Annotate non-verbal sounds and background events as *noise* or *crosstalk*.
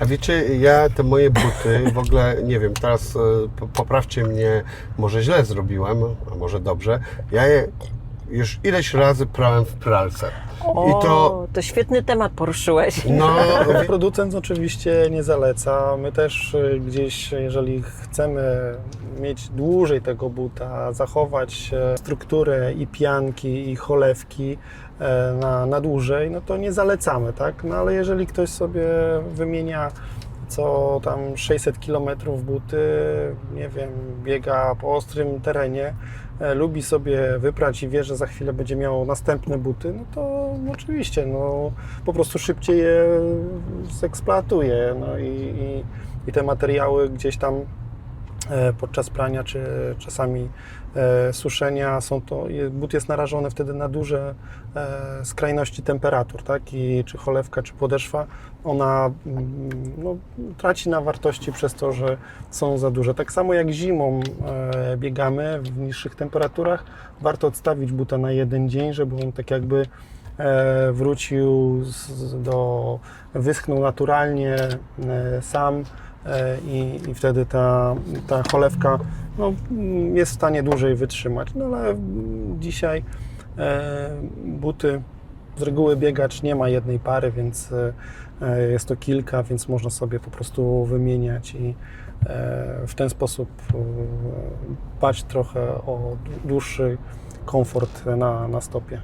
A wiecie, ja te moje buty w ogóle, nie wiem, teraz e, po- poprawcie mnie, może źle zrobiłem, a może dobrze. Ja je już ileś razy prałem w pralce. O, I to, to świetny temat poruszyłeś. no, *laughs* Producent oczywiście nie zaleca. My też y, gdzieś, jeżeli chcemy mieć dłużej tego buta, zachować e, strukturę i pianki, i cholewki e, na, na dłużej, no to nie zalecamy, tak? No ale jeżeli ktoś sobie wymienia co tam 600 km buty, nie wiem, biega po ostrym terenie, e, lubi sobie wyprać i wie, że za chwilę będzie miał następne buty, no to oczywiście, no po prostu szybciej je zeksploatuje, no i, i, i te materiały gdzieś tam podczas prania, czy czasami e, suszenia są to, but jest narażony wtedy na duże e, skrajności temperatur, tak? I czy cholewka, czy podeszwa, ona mm, no, traci na wartości przez to, że są za duże. Tak samo jak zimą e, biegamy w niższych temperaturach, warto odstawić buta na jeden dzień, żeby on tak jakby e, wrócił do, wyschnął naturalnie e, sam e, i, i wtedy ta, ta cholewka no, jest w stanie dłużej wytrzymać. No ale dzisiaj e, buty z reguły biegacz nie ma jednej pary, więc e, e, jest to kilka, więc można sobie po prostu wymieniać i e, w ten sposób e, dbać trochę o dłuższy komfort na, na stopie.